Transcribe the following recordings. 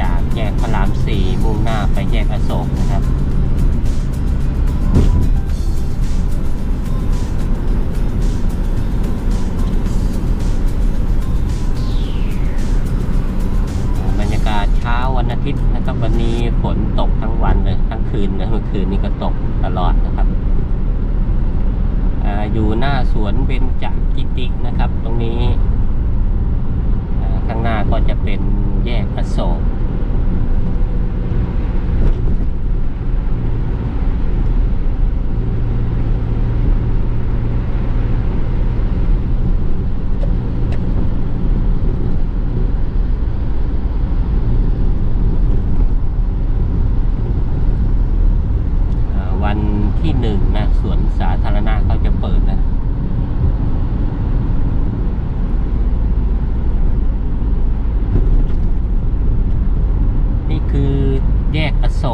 จากแยกพระรามสี่มุ่งหน้าไปแยกอโศกนะครับบรรยากาศเช้าวันอาทิตย์นะครับวันนี้ฝนตกทั้งวันเลยทั้งคืนนะเมื่อคืนนี้ก็ตกตลอดนะครับออยู่หน้าสวนเบญจกิตินะครับ ตรงนี้ แยกอโศก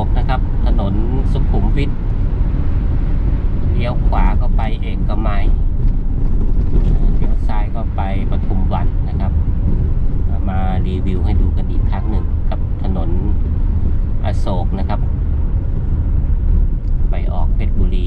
กนะครับ ถนนสุขุมวิทเลี้ยวขวาก็ไปเอกมัยเลี้ยวซ้ายก็ไปปทุมวันนะครับ มารีวิวให้ดูกันอีกครั้งหนึ่งกับถนนอโศกนะครับ ไปออกเพชรบุรี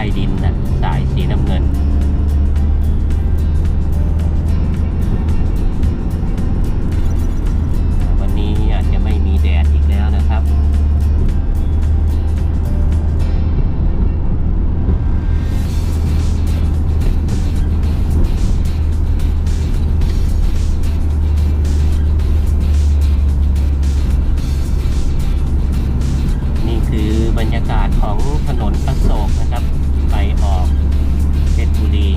ใต้ดิน ยากาศของถนนอโศกนะครับ ไปออกเพชรบุรี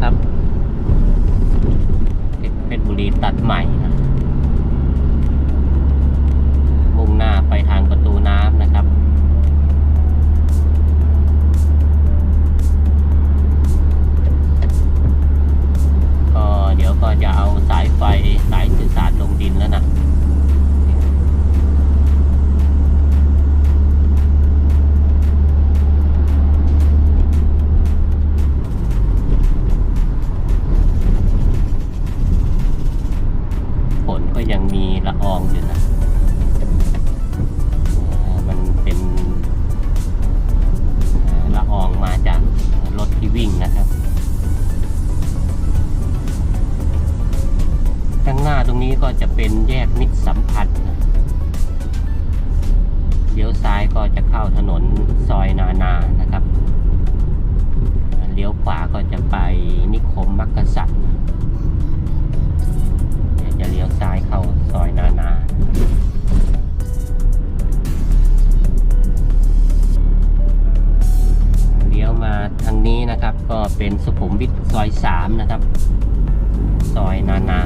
ครับางหน้าตรงนี้ก็จะเป็นแยกมิตรสัมพันธ์เลี้ยวซ้ายก็จะเข้าถนนซอยนานานะครับ เลี้ยวขวาก็จะไปนิคมมักกะสันจะเลี้ยวซ้ายเข้าซอยนานาเลี้ยวมาทางนี้นะครับก็เป็นสุขุมวิทซอยสามนะครับ ซอยนานา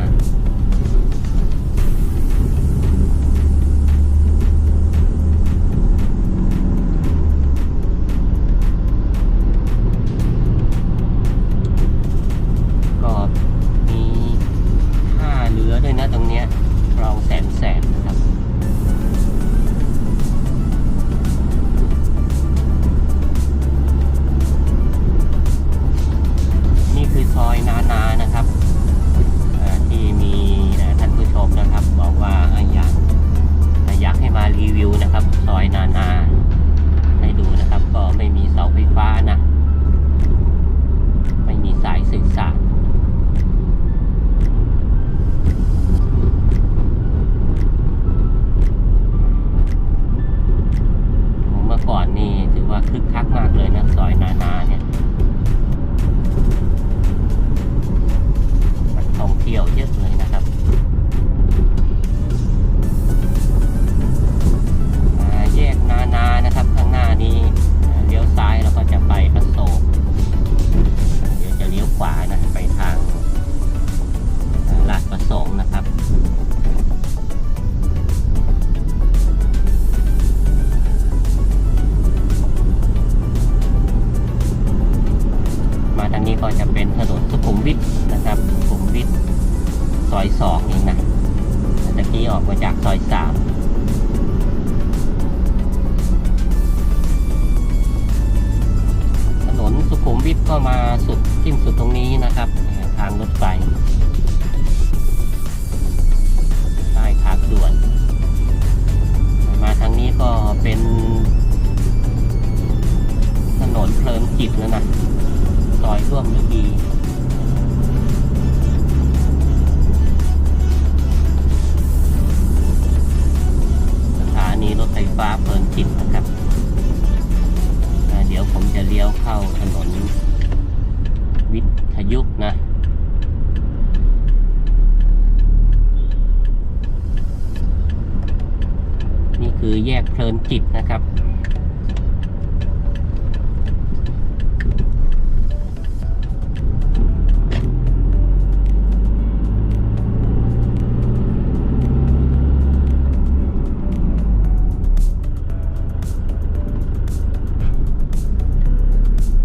แยกเพลินจิตนะครับ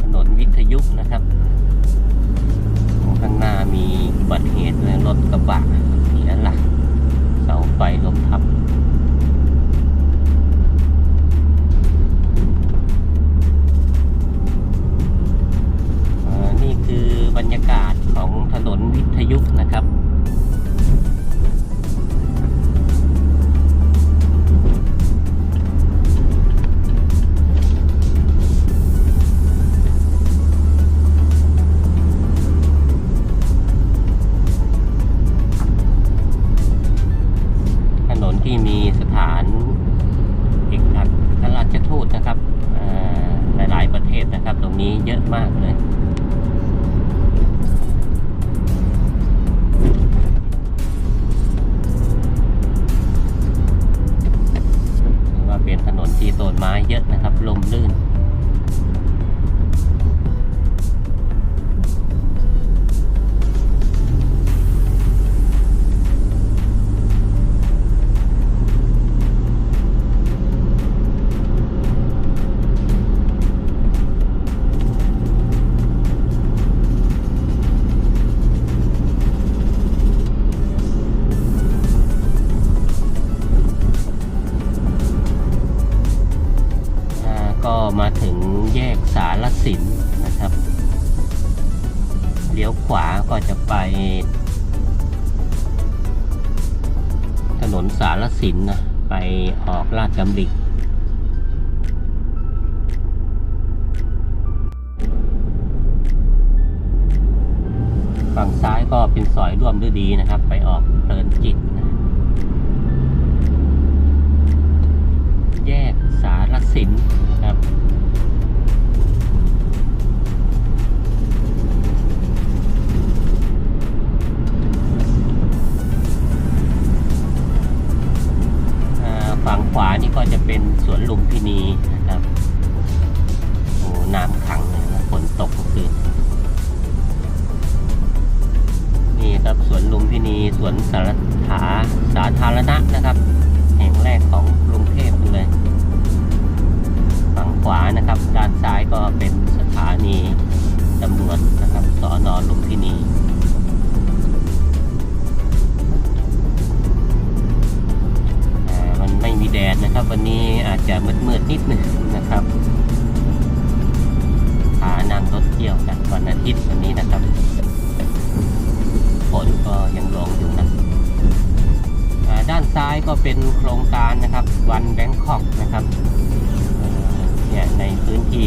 ถนนวิทยุนะครับข้างหน้ามีอุบัติเหตุเลยรถกระบะเสียหลักเสาไฟล้มทับ คือบรรยากาศของถนนวิทยุนะครับ ก็มาถึงแยกสารสินนะครับเลี้ยวขวาก็จะไป ถนนสารสินนะไปออกลาดกำดิฝั่งซ้ายก็เป็นซอยร่วมด้วยดีนะครับ ไปออกเพลินจิตนะ สาธาสาธารณะนะครับ แห่งแรกของกรุงเทพเลย ฝั่งขวานะครับ ด้านซ้ายก็เป็นสถานีตำรวจนะครับสอนอลุมพินีอ่ามันไม่มีแดดนะครับ วันนี้อาจจะมืดมืดๆนิดหนึ่งนะครับพานั่งรถเที่ยวกันวันอาทิตย์วันนี้นะครับฝนก็ยังลงอยู่นะ ด้านซ้ายก็เป็นโครงการนะครับวันแบงคอกนะครับเนี่ยในพื้นที่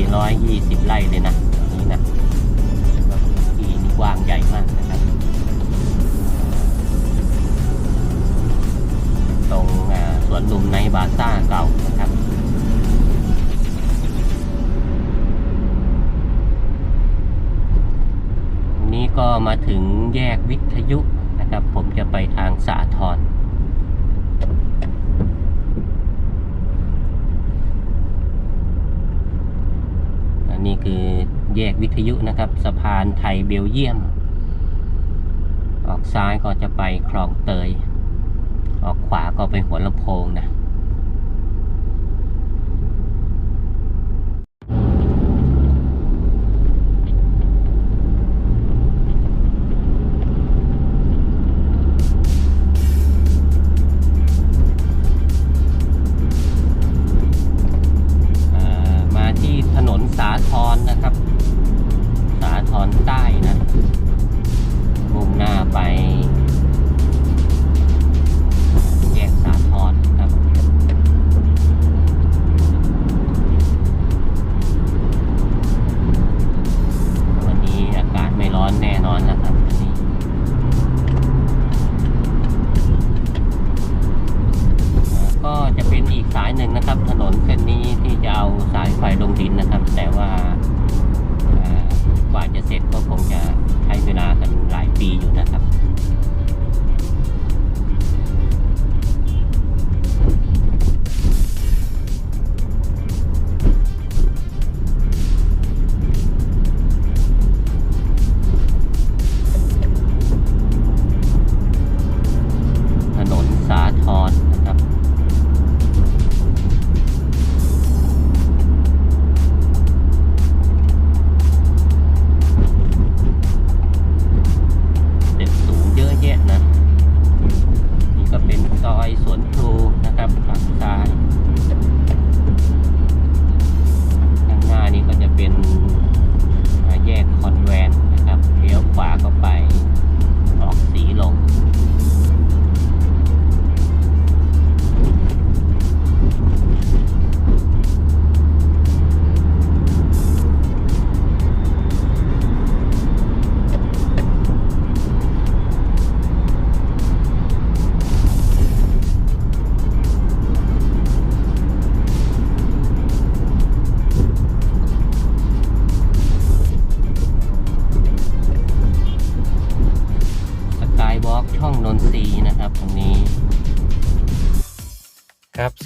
120 ไร่เลยนะนี้นะพื้นที่นี่กว้างใหญ่มากนะครับ ตรงสวนลุมในบาซ่าเก่านะครับนี้ก็มาถึงแยกวิทยุนะครับ ผมจะไปทางสาทรอั นี่คือแยกวิทยุนะครับ สะพานไทยเบลเยียม ออกซ้ายก็จะไปคลองเตย ออกขวาก็ไปหัวลำโพงนะ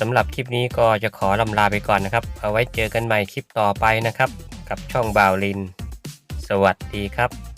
ำหรับคลิปนี้ก็จะขอลำลาไปก่อนนะครับ เอาไว้เจอกันใหม่คลิปต่อไปนะครับ กับช่องบ่าวลิน สวัสดีครับ